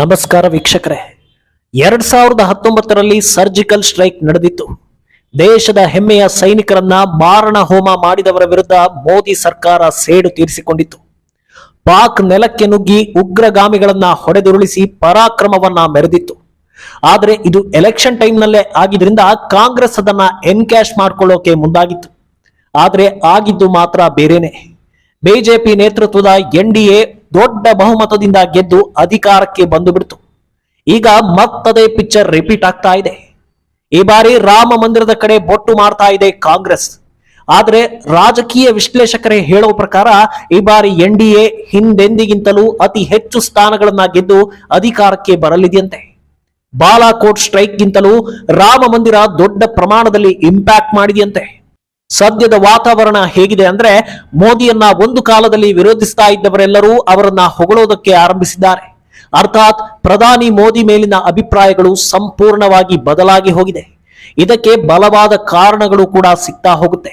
ನಮಸ್ಕಾರ ವೀಕ್ಷಕರೇ. ಎರಡ್ ಸಾವಿರದ ಹತ್ತೊಂಬತ್ತರಲ್ಲಿ ಸರ್ಜಿಕಲ್ ಸ್ಟ್ರೈಕ್ ನಡೆದಿತ್ತು. ದೇಶದ ಹೆಮ್ಮೆಯ ಸೈನಿಕರನ್ನ ಮಾರಣ ಹೋಮ ಮಾಡಿದವರ ವಿರುದ್ಧ ಮೋದಿ ಸರ್ಕಾರ ಸೇಡು ತೀರಿಸಿಕೊಂಡಿತ್ತು. ಪಾಕ್ ನೆಲಕ್ಕೆ ನುಗ್ಗಿ ಉಗ್ರಗಾಮಿಗಳನ್ನ ಹೊಡೆದುರುಳಿಸಿ ಪರಾಕ್ರಮವನ್ನ ಮೆರೆದಿತ್ತು. ಆದರೆ ಇದು ಎಲೆಕ್ಷನ್ ಟೈಮ್ನಲ್ಲೇ ಆಗಿದ್ರಿಂದ ಕಾಂಗ್ರೆಸ್ ಅದನ್ನ ಎನ್ಕ್ಯಾಶ್ ಮಾಡ್ಕೊಳ್ಳೋಕೆ ಮುಂದಾಗಿತ್ತು. ಆದರೆ ಆಗಿದ್ದು ಮಾತ್ರ ಬೇರೆನೆ. ಬಿಜೆಪಿ ನೇತೃತ್ವದ ಎನ್ಡಿಎ ದೊಡ್ಡ ಬಹುಮತದಿಂದ ಗೆದ್ದು ಅಧಿಕಾರಕ್ಕೆ ಬಂದು ಬಿಡ್ತು ಈಗ ಮತ್ತದೇ ಪಿಕ್ಚರ್ ರಿಪೀಟ್ ಆಗ್ತಾ ಇದೆ. ಈ ಬಾರಿ ರಾಮ ಮಂದಿರದ ಕಡೆ ಬೊಟ್ಟು ಮಾಡ್ತಾ ಇದೆ ಕಾಂಗ್ರೆಸ್. ಆದ್ರೆ ರಾಜಕೀಯ ವಿಶ್ಲೇಷಕರೇ ಹೇಳುವ ಪ್ರಕಾರ ಈ ಬಾರಿ ಎನ್ ಡಿ ಎ ಹಿಂದೆಂದಿಗಿಂತಲೂ ಅತಿ ಹೆಚ್ಚು ಸ್ಥಾನಗಳನ್ನ ಗೆದ್ದು ಅಧಿಕಾರಕ್ಕೆ ಬರಲಿದೆಯಂತೆ. ಬಾಲಾಕೋಟ್ ಸ್ಟ್ರೈಕ್ಗಿಂತಲೂ ರಾಮ ಮಂದಿರ ದೊಡ್ಡ ಪ್ರಮಾಣದಲ್ಲಿ ಇಂಪ್ಯಾಕ್ಟ್ ಮಾಡಿದೆಯಂತೆ. ಸದ್ಯದ ವಾತಾವರಣ ಹೇಗಿದೆ ಅಂದ್ರೆ ಮೋದಿಯನ್ನ ಒಂದು ಕಾಲದಲ್ಲಿ ವಿರೋಧಿಸ್ತಾ ಇದ್ದವರೆಲ್ಲರೂ ಅವರನ್ನ ಹೊಗಳೋದಕ್ಕೆ ಆರಂಭಿಸಿದ್ದಾರೆ. ಅರ್ಥಾತ್ ಪ್ರಧಾನಿ ಮೋದಿ ಮೇಲಿನ ಅಭಿಪ್ರಾಯಗಳು ಸಂಪೂರ್ಣವಾಗಿ ಬದಲಾಗಿ ಹೋಗಿದೆ. ಇದಕ್ಕೆ ಬಲವಾದ ಕಾರಣಗಳು ಕೂಡ ಸಿಗ್ತಾ ಹೋಗುತ್ತೆ.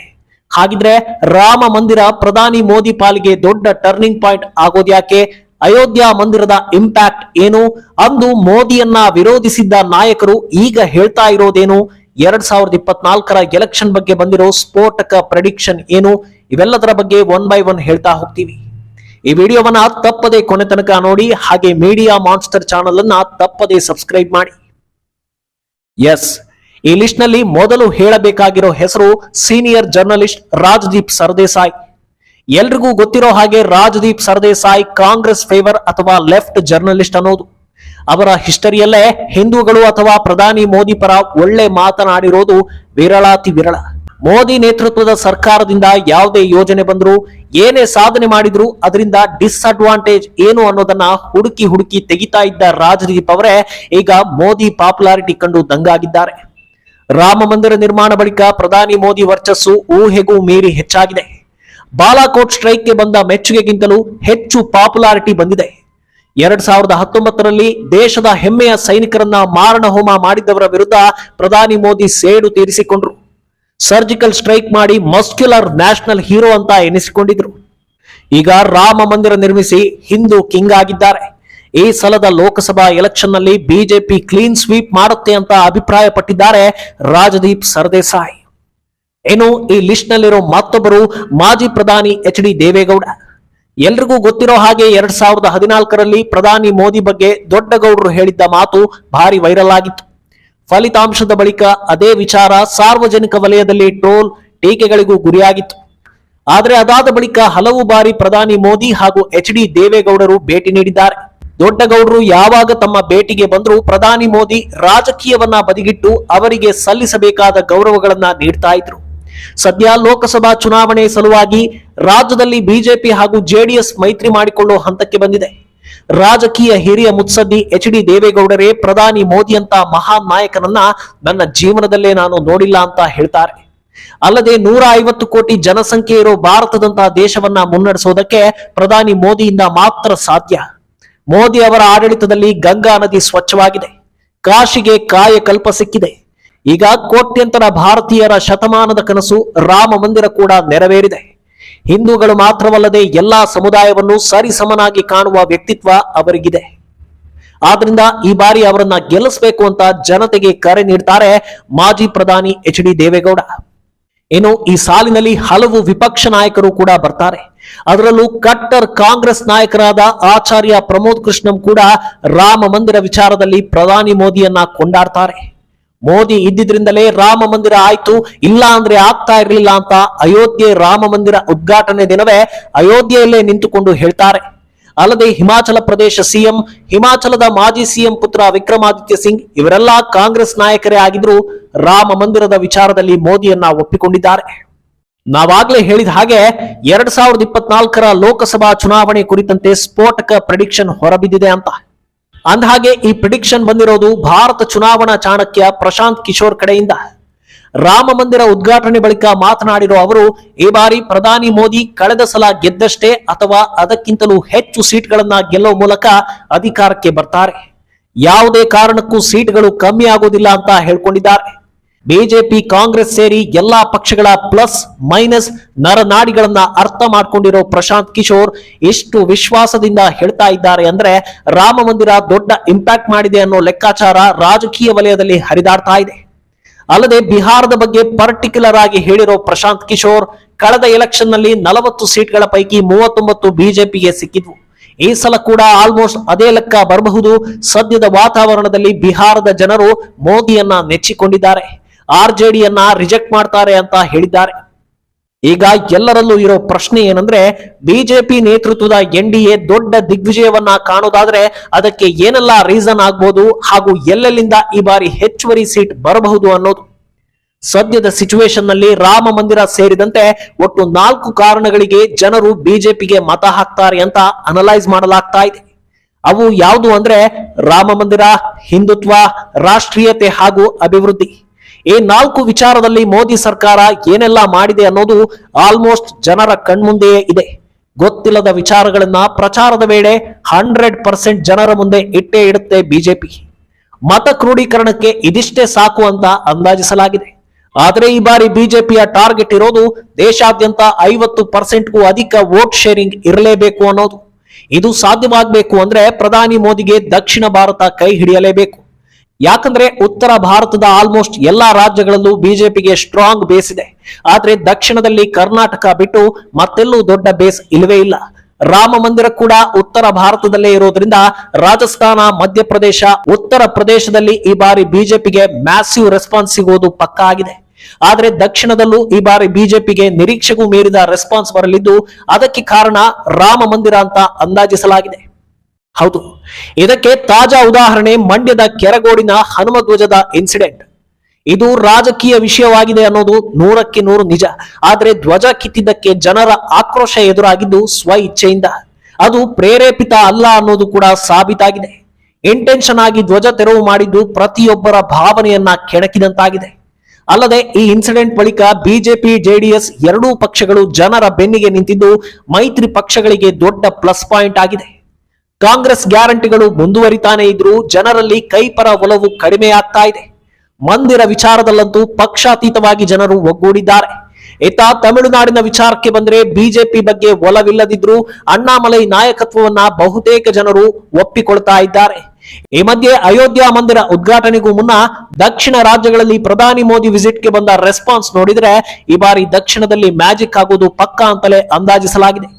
ಹಾಗಿದ್ರೆ ರಾಮ ಮಂದಿರ ಪ್ರಧಾನಿ ಮೋದಿ ಪಾಲಿಗೆ ದೊಡ್ಡ ಟರ್ನಿಂಗ್ ಪಾಯಿಂಟ್ ಆಗೋದ್ಯಾಕೆ ಅಯೋಧ್ಯ ಮಂದಿರದ ಇಂಪ್ಯಾಕ್ಟ್ ಏನು? ಅಂದು ಮೋದಿಯನ್ನ ವಿರೋಧಿಸಿದ್ದ ನಾಯಕರು ಈಗ ಹೇಳ್ತಾ ಇರೋದೇನು? ಎರಡ್ ಸಾವಿರದ ಇಪ್ಪತ್ನಾಲ್ಕರ ಎಲೆಕ್ಷನ್ ಬಗ್ಗೆ ಬಂದಿರೋ ಸ್ಫೋಟಕ ಪ್ರೆಡಿಕ್ಷನ್ ಏನು? ಇವೆಲ್ಲದರ ಬಗ್ಗೆ ಒನ್ ಬೈ ಒನ್ ಹೇಳ್ತಾ ಹೋಗ್ತೀವಿ. ಈ ವಿಡಿಯೋವನ್ನ ತಪ್ಪದೆ ಕೊನೆ ತನಕ ನೋಡಿ, ಹಾಗೆ ಮೀಡಿಯಾ ಮಾನ್ಸ್ಟರ್ ಚಾನಲ್ ಅನ್ನ ತಪ್ಪದೆ ಸಬ್ಸ್ಕ್ರೈಬ್ ಮಾಡಿ. ಎಸ್ ಈ ಲಿಸ್ಟ್ನಲ್ಲಿ ಮೊದಲು ಹೇಳಬೇಕಾಗಿರೋ ಹೆಸರು ಸೀನಿಯರ್ ಜರ್ನಲಿಸ್ಟ್ ರಾಜದೀಪ್ ಸರ್ದೇಸಾಯಿ. ಎಲ್ರಿಗೂ ಗೊತ್ತಿರೋ ಹಾಗೆ ರಾಜದೀಪ್ ಸರ್ದೇಸಾಯಿ ಕಾಂಗ್ರೆಸ್ ಫೇವರ್ ಅಥವಾ ಲೆಫ್ಟ್ ಜರ್ನಲಿಸ್ಟ್ ಅನ್ನೋದು. ಅವರ ಹಿಸ್ಟರಿಯಲ್ಲೇ ಹಿಂದೂಗಳು ಅಥವಾ ಪ್ರಧಾನಿ ಮೋದಿ ಪರ ಒಳ್ಳೆ ಮಾತನಾಡಿರೋದು ವಿರಳಾತಿ ವಿರಳ. ಮೋದಿ ನೇತೃತ್ವದ ಸರ್ಕಾರದಿಂದ ಯಾವುದೇ ಯೋಜನೆ ಬಂದರೂ ಏನೇ ಸಾಧನೆ ಮಾಡಿದ್ರು ಅದರಿಂದ ಡಿಸ್ಅಡ್ವಾಂಟೇಜ್ ಏನು ಅನ್ನೋದನ್ನ ಹುಡುಕಿ ಹುಡುಕಿ ತೆಗಿತಾ ಇದ್ದ ರಾಜದೀಪ್ ಅವರೇ ಈಗ ಮೋದಿ ಪಾಪ್ಯುಲಾರಿಟಿ ಕಂಡು ದಂಗಾಗಿದ್ದಾರೆ. ರಾಮ ಮಂದಿರ ನಿರ್ಮಾಣ ಬಳಿಕ ಪ್ರಧಾನಿ ಮೋದಿ ವರ್ಚಸ್ಸು ಊಹೆಗೂ ಮೀರಿ ಹೆಚ್ಚಾಗಿದೆ. ಬಾಲಾಕೋಟ್ ಸ್ಟ್ರೈಕ್ಗೆ ಬಂದ ಮೆಚ್ಚುಗೆಗಿಂತಲೂ ಹೆಚ್ಚು ಪಾಪ್ಯುಲಾರಿಟಿ ಬಂದಿದೆ. ಎರಡ್ ಸಾವಿರದ ಹತ್ತೊಂಬತ್ತರಲ್ಲಿ ದೇಶದ ಹೆಮ್ಮೆಯ ಸೈನಿಕರನ್ನ ಮಾರಣ ಹೋಮ ಮಾಡಿದ್ದವರ ವಿರುದ್ಧ ಪ್ರಧಾನಿ ಮೋದಿ ಸೇಡು ತೀರಿಸಿಕೊಂಡ್ರು. ಸರ್ಜಿಕಲ್ ಸ್ಟ್ರೈಕ್ ಮಾಡಿ ಮಸ್ಕ್ಯುಲರ್ ನ್ಯಾಷನಲ್ ಹೀರೋ ಅಂತ ಎನಿಸಿಕೊಂಡಿದ್ರು. ಈಗ ರಾಮ ಮಂದಿರ ನಿರ್ಮಿಸಿ ಹಿಂದೂ ಕಿಂಗ್ ಆಗಿದ್ದಾರೆ. ಈ ಸಲದ ಲೋಕಸಭಾ ಎಲೆಕ್ಷನ್ನಲ್ಲಿ ಬಿಜೆಪಿ ಕ್ಲೀನ್ ಸ್ವೀಪ್ ಮಾಡುತ್ತೆ ಅಂತ ಅಭಿಪ್ರಾಯ ಪಟ್ಟಿದ್ದಾರೆ ರಾಜದೀಪ್ ಸರ್ದೇಸಾಯಿ. ಏನು ಈ ಲಿಸ್ಟ್ ನಲ್ಲಿರೋ ಮತ್ತೊಬ್ಬರು ಮಾಜಿ ಪ್ರಧಾನಿ ಎಚ್ ಡಿ ದೇವೇಗೌಡ. ಎಲ್ರಿಗೂ ಗೊತ್ತಿರೋ ಹಾಗೆ ಎರಡ್ ಸಾವಿರದ ಹದಿನಾಲ್ಕರಲ್ಲಿ ಪ್ರಧಾನಿ ಮೋದಿ ಬಗ್ಗೆ ದೊಡ್ಡ ಗೌಡರು ಹೇಳಿದ್ದ ಮಾತು ಭಾರಿ ವೈರಲ್ ಆಗಿತ್ತು. ಫಲಿತಾಂಶದ ಬಳಿಕ ಅದೇ ವಿಚಾರ ಸಾರ್ವಜನಿಕ ವಲಯದಲ್ಲಿ ಟ್ರೋಲ್ ಟೀಕೆಗಳಿಗೂ ಗುರಿಯಾಗಿತ್ತು. ಆದರೆ ಅದಾದ ಬಳಿಕ ಹಲವು ಬಾರಿ ಪ್ರಧಾನಿ ಮೋದಿ ಹಾಗೂ ಎಚ್ ಡಿ ದೇವೇಗೌಡರು ಭೇಟಿ ನೀಡಿದ್ದಾರೆ. ದೊಡ್ಡಗೌಡರು ಯಾವಾಗ ತಮ್ಮ ಭೇಟಿಗೆ ಬಂದರೂ ಪ್ರಧಾನಿ ಮೋದಿ ರಾಜಕೀಯವನ್ನ ಬದಿಗಿಟ್ಟು ಅವರಿಗೆ ಸಲ್ಲಿಸಬೇಕಾದ ಗೌರವಗಳನ್ನ ನೀಡ್ತಾ ಇದ್ರು. ಸದ್ಯ ಲೋಕಸಭಾ ಚುನಾವಣೆ ಸಲುವಾಗಿ ರಾಜ್ಯದಲ್ಲಿ ಬಿಜೆಪಿ ಹಾಗೂ ಜೆಡಿಎಸ್ ಮೈತ್ರಿ ಮಾಡಿಕೊಳ್ಳುವ ಹಂತಕ್ಕೆ ಬಂದಿದೆ. ರಾಜಕೀಯ ಹಿರಿಯ ಮುತ್ಸದ್ದಿ ಎಚ್ ಡಿ ದೇವೇಗೌಡರೇ ಪ್ರಧಾನಿ ಮೋದಿ ಅಂತ ಮಹಾನ್ ನಾಯಕನನ್ನ ನನ್ನ ಜೀವನದಲ್ಲೇ ನಾನು ನೋಡಿಲ್ಲ ಅಂತ ಹೇಳ್ತಾರೆ. ಅಲ್ಲದೆ ನೂರ ಐವತ್ತು ಕೋಟಿ ಜನಸಂಖ್ಯೆ ಇರೋ ಭಾರತದಂತಹ ದೇಶವನ್ನ ಮುನ್ನಡೆಸೋದಕ್ಕೆ ಪ್ರಧಾನಿ ಮೋದಿಯಿಂದ ಮಾತ್ರ ಸಾಧ್ಯ. ಮೋದಿ ಅವರ ಆಡಳಿತದಲ್ಲಿ ಗಂಗಾ ನದಿ ಸ್ವಚ್ಛವಾಗಿದೆ. ಕಾಶಿಗೆ ಕಾಯಕಲ್ಪ ಸಿಕ್ಕಿದೆ. ಈಗ ಕೋಟ್ಯಂತರ ಭಾರತೀಯರ ಶತಮಾನದ ಕನಸು ರಾಮ ಮಂದಿರ ಕೂಡ ನೆರವೇರಿದೆ. ಹಿಂದೂಗಳು ಮಾತ್ರವಲ್ಲದೆ ಎಲ್ಲಾ ಸಮುದಾಯವನ್ನು ಸರಿಸಮನಾಗಿ ಕಾಣುವ ವ್ಯಕ್ತಿತ್ವ ಅವರಿಗಿದೆ. ಆದ್ರಿಂದ ಈ ಬಾರಿ ಅವರನ್ನ ಗೆಲ್ಲಿಸಬೇಕು ಅಂತ ಜನತೆಗೆ ಕರೆ ನೀಡ್ತಾರೆ ಮಾಜಿ ಪ್ರಧಾನಿ ಎಚ್ ಡಿ ದೇವೇಗೌಡ. ಇನ್ನು ಈ ಸಾಲಿನಲ್ಲಿ ಹಲವು ವಿಪಕ್ಷ ನಾಯಕರು ಕೂಡ ಬರ್ತಾರೆ. ಅದರಲ್ಲೂ ಕಟ್ಟರ್ ಕಾಂಗ್ರೆಸ್ ನಾಯಕರಾದ ಆಚಾರ್ಯ ಪ್ರಮೋದ್ ಕೃಷ್ಣಂ ಕೂಡ ರಾಮ ಮಂದಿರ ವಿಚಾರದಲ್ಲಿ ಪ್ರಧಾನಿ ಮೋದಿಯನ್ನ ಕೊಂಡಾಡ್ತಾರೆ. ಮೋದಿ ಇದ್ದಿದ್ರಿಂದಲೇ ರಾಮ ಮಂದಿರ ಆಯ್ತು. ಇಲ್ಲ ಅಂದ್ರೆ ಆಗ್ತಾ ಇರಲಿಲ್ಲ ಅಂತ ಅಯೋಧ್ಯೆ ರಾಮ ಮಂದಿರ ಉದ್ಘಾಟನೆ ದಿನವೇ ಅಯೋಧ್ಯೆಯಲ್ಲೇ ನಿಂತುಕೊಂಡು ಹೇಳ್ತಾರೆ. ಅಲ್ಲದೆ ಹಿಮಾಚಲ ಪ್ರದೇಶ ಸಿಎಂ, ಹಿಮಾಚಲದ ಮಾಜಿ ಸಿಎಂ ಪುತ್ರ ವಿಕ್ರಮಾದಿತ್ಯ ಸಿಂಗ್ ಇವರೆಲ್ಲ ಕಾಂಗ್ರೆಸ್ ನಾಯಕರೇ ಆಗಿದ್ರು. ರಾಮ ಮಂದಿರದ ವಿಚಾರದಲ್ಲಿ ಮೋದಿಯನ್ನ ಒಪ್ಪಿಕೊಂಡಿದ್ದಾರೆ. ನಾವಾಗ್ಲೇ ಹೇಳಿದ ಹಾಗೆ ಎರಡ್ ಸಾವಿರದ ಇಪ್ಪತ್ನಾಲ್ಕರ ಲೋಕಸಭಾ ಚುನಾವಣೆ ಕುರಿತಂತೆ ಸ್ಫೋಟಕ ಪ್ರೆಡಿಕ್ಷನ್ ಹೊರಬಿದ್ದಿದೆ ಅಂತ. ಅಂದಹಾಗೆ ಈ ಪ್ರಿಡಿಕ್ಷನ್ ಬಂದಿರೋದು ಭಾರತ ಚುನಾವಣಾ ಚಾಣಕ್ಯ ಪ್ರಶಾಂತ್ ಕಿಶೋರ್ ಕಡೆಯಿಂದ. ರಾಮ ಮಂದಿರ ಉದ್ಘಾಟನೆ ಬಳಿಕ ಮಾತನಾಡಿರೋ ಅವರು, ಈ ಬಾರಿ ಪ್ರಧಾನಿ ಮೋದಿ ಕಳೆದ ಸಲ ಗೆದ್ದಷ್ಟೇ ಅಥವಾ ಅದಕ್ಕಿಂತಲೂ ಹೆಚ್ಚು ಸೀಟ್ಗಳನ್ನ ಗೆಲ್ಲುವ ಮೂಲಕ ಅಧಿಕಾರಕ್ಕೆ ಬರ್ತಾರೆ. ಯಾವುದೇ ಕಾರಣಕ್ಕೂ ಸೀಟ್ಗಳು ಕಮ್ಮಿ ಆಗೋದಿಲ್ಲ ಅಂತ ಹೇಳ್ಕೊಂಡಿದ್ದಾರೆ. ಬಿಜೆಪಿ ಕಾಂಗ್ರೆಸ್ ಸೇರಿ ಎಲ್ಲಾ ಪಕ್ಷಗಳ ಪ್ಲಸ್ ಮೈನಸ್ ನರನಾಡಿಗಳನ್ನ ಅರ್ಥ ಮಾಡ್ಕೊಂಡಿರೋ ಪ್ರಶಾಂತ್ ಕಿಶೋರ್ ಎಷ್ಟು ವಿಶ್ವಾಸದಿಂದ ಹೇಳ್ತಾ ಇದ್ದಾರೆ ಅಂದ್ರೆ ರಾಮ ಮಂದಿರ ದೊಡ್ಡ ಇಂಪ್ಯಾಕ್ಟ್ ಮಾಡಿದೆ ಅನ್ನೋ ಲೆಕ್ಕಾಚಾರ ರಾಜಕೀಯ ವಲಯದಲ್ಲಿ ಹರಿದಾಡ್ತಾ ಇದೆ. ಅಲ್ಲದೆ ಬಿಹಾರದ ಬಗ್ಗೆ ಪರ್ಟಿಕ್ಯುಲರ್ ಆಗಿ ಹೇಳಿರೋ ಪ್ರಶಾಂತ್ ಕಿಶೋರ್ ಕಳೆದ ಎಲೆಕ್ಷನ್ನಲ್ಲಿ ನಲವತ್ತು ಸೀಟ್ಗಳ ಪೈಕಿ ಮೂವತ್ತೊಂಬತ್ತು ಬಿಜೆಪಿಗೆ ಸಿಕ್ಕಿದ್ವು. ಈ ಸಲ ಕೂಡ ಆಲ್ಮೋಸ್ಟ್ ಅದೇ ಲೆಕ್ಕ ಬರಬಹುದು. ಸದ್ಯದ ವಾತಾವರಣದಲ್ಲಿ ಬಿಹಾರದ ಜನರು ಮೋದಿಯನ್ನ ನೆಚ್ಚಿಕೊಂಡಿದ್ದಾರೆ. ಆರ್ ಜೆ ಡಿಯನ್ನ ರಿಜೆಕ್ಟ್ ಮಾಡ್ತಾರೆ ಅಂತ ಹೇಳಿದ್ದಾರೆ. ಈಗ ಎಲ್ಲರಲ್ಲೂ ಇರೋ ಪ್ರಶ್ನೆ ಏನಂದ್ರೆ, ಬಿಜೆಪಿ ನೇತೃತ್ವದ ಎನ್ ಡಿ ಎ ದೊಡ್ಡ ದಿಗ್ವಿಜಯವನ್ನ ಕಾಣೋದಾದ್ರೆ ಅದಕ್ಕೆ ಏನೆಲ್ಲ ರೀಸನ್ ಆಗ್ಬೋದು ಹಾಗೂ ಎಲ್ಲೆಲ್ಲಿಂದ ಈ ಬಾರಿ ಹೆಚ್ಚುವರಿ ಸೀಟ್ ಬರಬಹುದು ಅನ್ನೋದು. ಸದ್ಯದ ಸಿಚುವೇಶನ್ನಲ್ಲಿ ರಾಮ ಮಂದಿರ ಸೇರಿದಂತೆ ಒಟ್ಟು ನಾಲ್ಕು ಕಾರಣಗಳಿಗೆ ಜನರು ಬಿಜೆಪಿಗೆ ಮತ ಹಾಕ್ತಾರೆ ಅಂತ ಅನಲೈಸ್ ಮಾಡಲಾಗ್ತಾ ಇದೆ. ಅವು ಯಾವುದು ಅಂದ್ರೆ ರಾಮ ಮಂದಿರ, ಹಿಂದುತ್ವ, ರಾಷ್ಟ್ರೀಯತೆ ಹಾಗೂ ಅಭಿವೃದ್ಧಿ. ಈ ನಾಲ್ಕು ವಿಚಾರದಲ್ಲಿ ಮೋದಿ ಸರ್ಕಾರ ಏನೆಲ್ಲ ಮಾಡಿದೆ ಅನ್ನೋದು ಆಲ್ಮೋಸ್ಟ್ ಜನರ ಕಣ್ಮುಂದೆಯೇ ಇದೆ. ಗೊತ್ತಿಲ್ಲದ ವಿಚಾರಗಳನ್ನ ಪ್ರಚಾರದ ವೇಳೆ ಹಂಡ್ರೆಡ್ ಪರ್ಸೆಂಟ್ ಜನರ ಮುಂದೆ ಇಟ್ಟೇ ಇಡುತ್ತೆ ಬಿಜೆಪಿ. ಮತ ಕ್ರೋಢೀಕರಣಕ್ಕೆ ಇದಿಷ್ಟೇ ಸಾಕು ಅಂತ ಅಂದಾಜಿಸಲಾಗಿದೆ. ಆದರೆ ಈ ಬಾರಿ ಬಿಜೆಪಿಯ ಟಾರ್ಗೆಟ್ ಇರೋದು ದೇಶಾದ್ಯಂತ ಐವತ್ತು ಪರ್ಸೆಂಟ್ಗೂ ಅಧಿಕ ವೋಟ್ ಶೇರಿಂಗ್ ಇರಲೇಬೇಕು ಅನ್ನೋದು. ಇದು ಸಾಧ್ಯವಾಗಬೇಕು ಅಂದ್ರೆ ಪ್ರಧಾನಿ ಮೋದಿಗೆ ದಕ್ಷಿಣ ಭಾರತ ಕೈ ಹಿಡಿಯಲೇಬೇಕು. ಯಾಕಂದ್ರೆ ಉತ್ತರ ಭಾರತದ ಆಲ್ಮೋಸ್ಟ್ ಎಲ್ಲಾ ರಾಜ್ಯಗಳಲ್ಲೂ ಬಿಜೆಪಿಗೆ ಸ್ಟ್ರಾಂಗ್ ಬೇಸ್ ಇದೆ. ಆದ್ರೆ ದಕ್ಷಿಣದಲ್ಲಿ ಕರ್ನಾಟಕ ಬಿಟ್ಟು ಮತ್ತೆಲ್ಲೂ ದೊಡ್ಡ ಬೇಸ್ ಇಲ್ಲವೇ ಇಲ್ಲ. ರಾಮ ಮಂದಿರ ಕೂಡ ಉತ್ತರ ಭಾರತದಲ್ಲೇ ಇರೋದ್ರಿಂದ ರಾಜಸ್ಥಾನ, ಮಧ್ಯಪ್ರದೇಶ, ಉತ್ತರ ಪ್ರದೇಶದಲ್ಲಿ ಈ ಬಾರಿ ಬಿಜೆಪಿಗೆ ಮ್ಯಾಸಿವ್ ರೆಸ್ಪಾನ್ಸ್ ಸಿಗುವುದು ಪಕ್ಕಾ ಆಗಿದೆ. ಆದ್ರೆ ದಕ್ಷಿಣದಲ್ಲೂ ಈ ಬಾರಿ ಬಿಜೆಪಿಗೆ ನಿರೀಕ್ಷೆಗೂ ಮೀರಿದ ರೆಸ್ಪಾನ್ಸ್ ಬರಲಿದ್ದು ಅದಕ್ಕೆ ಕಾರಣ ರಾಮ ಮಂದಿರ ಅಂತ ಅಂದಾಜಿಸಲಾಗಿದೆ. ಹೌದು. ಇದಕ್ಕೆ ತಾಜಾ ಉದಾಹರಣೆ ಮಂಡ್ಯದ ಕೆರಗೋಡಿನ ಹನುಮಧ್ವಜದ ಇನ್ಸಿಡೆಂಟ್ ಇದು ರಾಜಕೀಯ ವಿಷಯವಾಗಿದೆ ಅನ್ನೋದು ನೂರಕ್ಕೆ ನೂರು ನಿಜ. ಆದರೆ ಧ್ವಜ ಕಿತ್ತಿದ್ದಕ್ಕೆ ಜನರ ಆಕ್ರೋಶ ಎದುರಾಗಿದ್ದು ಸ್ವ ಇಚ್ಛೆಯಿಂದ. ಅದು ಪ್ರೇರೇಪಿತ ಅಲ್ಲ ಅನ್ನೋದು ಕೂಡ ಸಾಬೀತಾಗಿದೆ. ಇಂಟೆನ್ಷನ್ ಆಗಿ ಧ್ವಜ ತೆರವು ಮಾಡಿದ್ದು ಪ್ರತಿಯೊಬ್ಬರ ಭಾವನೆಯನ್ನ ಕೆಣಕಿದಂತಾಗಿದೆ. ಅಲ್ಲದೆ ಈ ಇನ್ಸಿಡೆಂಟ್ ಬಳಿಕ ಬಿಜೆಪಿ ಜೆಡಿಎಸ್ ಎರಡೂ ಪಕ್ಷಗಳು ಜನರ ಬೆನ್ನಿಗೆ ನಿಂತಿದ್ದು ಮೈತ್ರಿ ಪಕ್ಷಗಳಿಗೆ ದೊಡ್ಡ ಪ್ಲಸ್ ಪಾಯಿಂಟ್ ಆಗಿದೆ. ಕಾಂಗ್ರೆಸ್ ಗ್ಯಾರಂಟಿಗಳು ಮುಂದುವರಿತಾನೆ ಇದ್ರು ಜನರಲ್ಲಿ ಕೈಪರ ಒಲವು ಕಡಿಮೆ ಆಗ್ತಾ ಇದೆ. ಮಂದಿರ ವಿಚಾರದಲ್ಲಂತೂ ಪಕ್ಷಾತೀತವಾಗಿ ಜನರು ಒಗ್ಗೂಡಿದ್ದಾರೆ. ಇತ್ತ ತಮಿಳುನಾಡಿನ ವಿಚಾರಕ್ಕೆ ಬಂದ್ರೆ ಬಿಜೆಪಿ ಬಗ್ಗೆ ಒಲವಿಲ್ಲದಿದ್ರೂ ಅಣ್ಣಾಮಲೈ ನಾಯಕತ್ವವನ್ನ ಬಹುತೇಕ ಜನರು ಒಪ್ಪಿಕೊಳ್ತಾ ಇದ್ದಾರೆ. ಈ ಮಧ್ಯೆ ಅಯೋಧ್ಯ ಮಂದಿರ ಉದ್ಘಾಟನೆಗೂ ಮುನ್ನ ದಕ್ಷಿಣ ರಾಜ್ಯಗಳಲ್ಲಿ ಪ್ರಧಾನಿ ಮೋದಿ ವಿಸಿಟ್ಗೆ ಬಂದ ರೆಸ್ಪಾನ್ಸ್ ನೋಡಿದ್ರೆ ಈ ಬಾರಿ ದಕ್ಷಿಣದಲ್ಲಿ ಮ್ಯಾಜಿಕ್ ಆಗುವುದು ಪಕ್ಕಾ ಅಂತಲೇ ಅಂದಾಜಿಸಲಾಗಿದೆ.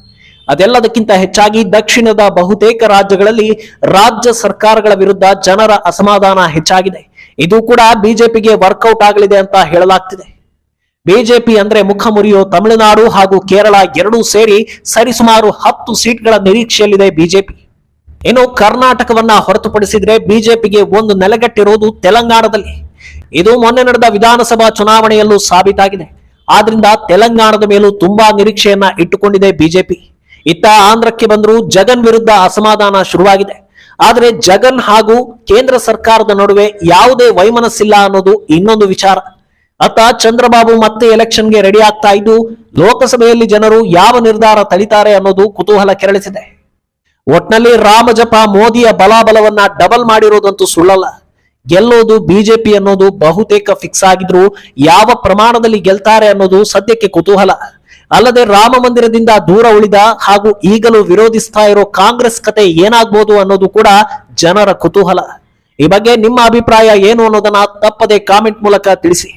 ಅದೆಲ್ಲದಕ್ಕಿಂತ ಹೆಚ್ಚಾಗಿ ದಕ್ಷಿಣದ ಬಹುತೇಕ ರಾಜ್ಯಗಳಲ್ಲಿ ರಾಜ್ಯ ಸರ್ಕಾರಗಳ ವಿರುದ್ಧ ಜನರ ಅಸಮಾಧಾನ ಹೆಚ್ಚಾಗಿದೆ. ಇದು ಕೂಡ ಬಿಜೆಪಿಗೆ ವರ್ಕೌಟ್ ಆಗಲಿದೆ ಅಂತ ಹೇಳಲಾಗ್ತಿದೆ. ಬಿಜೆಪಿ ಅಂದ್ರೆ ಮುಖ ಮುರಿಯೋ ತಮಿಳುನಾಡು ಹಾಗೂ ಕೇರಳ ಎರಡೂ ಸೇರಿ ಸರಿಸುಮಾರು ಹತ್ತು ಸೀಟ್ಗಳ ನಿರೀಕ್ಷೆಯಲ್ಲಿದೆ ಬಿಜೆಪಿ. ಇನ್ನು ಕರ್ನಾಟಕವನ್ನ ಹೊರತುಪಡಿಸಿದ್ರೆ ಬಿಜೆಪಿಗೆ ಒಂದು ನೆಲೆಗಟ್ಟಿರೋದು ತೆಲಂಗಾಣದಲ್ಲಿ. ಇದು ಮೊನ್ನೆ ನಡೆದ ವಿಧಾನಸಭಾ ಚುನಾವಣೆಯಲ್ಲೂ ಸಾಬೀತಾಗಿದೆ. ಆದ್ರಿಂದ ತೆಲಂಗಾಣದ ಮೇಲೂ ತುಂಬಾ ನಿರೀಕ್ಷೆಯನ್ನ ಇಟ್ಟುಕೊಂಡಿದೆ ಬಿಜೆಪಿ. ಇತ್ತ ಆಂಧ್ರಕ್ಕೆ ಬಂದರೂ ಜಗನ್ ವಿರುದ್ಧ ಅಸಮಾಧಾನ ಶುರುವಾಗಿದೆ. ಆದರೆ ಜಗನ್ ಹಾಗೂ ಕೇಂದ್ರ ಸರ್ಕಾರದ ನಡುವೆ ಯಾವುದೇ ವೈಮನಸ್ಸಿಲ್ಲ ಅನ್ನೋದು ಇನ್ನೊಂದು ವಿಚಾರ. ಅತ್ತ ಚಂದ್ರಬಾಬು ಮತ್ತೆ ಎಲೆಕ್ಷನ್ಗೆ ರೆಡಿ ಆಗ್ತಾ ಇದ್ದು, ಲೋಕಸಭೆಯಲ್ಲಿ ಜನರು ಯಾವ ನಿರ್ಧಾರ ತಳಿತಾರೆ ಅನ್ನೋದು ಕುತೂಹಲ ಕೆರಳಿಸಿದೆ. ಒಟ್ನಲ್ಲಿ ರಾಮಜಪ ಮೋದಿಯ ಬಲಾಬಲವನ್ನ ಡಬಲ್ ಮಾಡಿರೋದಂತೂ ಸುಳ್ಳಲ್ಲ. ಗೆಲ್ಲೋದು ಬಿಜೆಪಿ ಅನ್ನೋದು ಬಹುತೇಕ ಫಿಕ್ಸ್ ಆಗಿದ್ರು, ಯಾವ ಪ್ರಮಾಣದಲ್ಲಿ ಗೆಲ್ತಾರೆ ಅನ್ನೋದು ಸದ್ಯಕ್ಕೆ ಕುತೂಹಲ. ಅಲ್ಲದೆ ರಾಮ ಮಂದಿರದಿಂದ ದೂರ ಉಳಿದ ಹಾಗೂ ಈಗಲೂ ವಿರೋಧಿಸ್ತಾ ಇರೋ ಕಾಂಗ್ರೆಸ್ ಕತೆ ಏನಾಗ್ಬೋದು ಅನ್ನೋದು ಕೂಡ ಜನರ ಕುತೂಹಲ. ಈ ಬಗ್ಗೆ ನಿಮ್ಮ ಅಭಿಪ್ರಾಯ ಏನು ಅನ್ನೋದನ್ನ ತಪ್ಪದೆ ಕಾಮೆಂಟ್ ಮೂಲಕ ತಿಳಿಸಿ.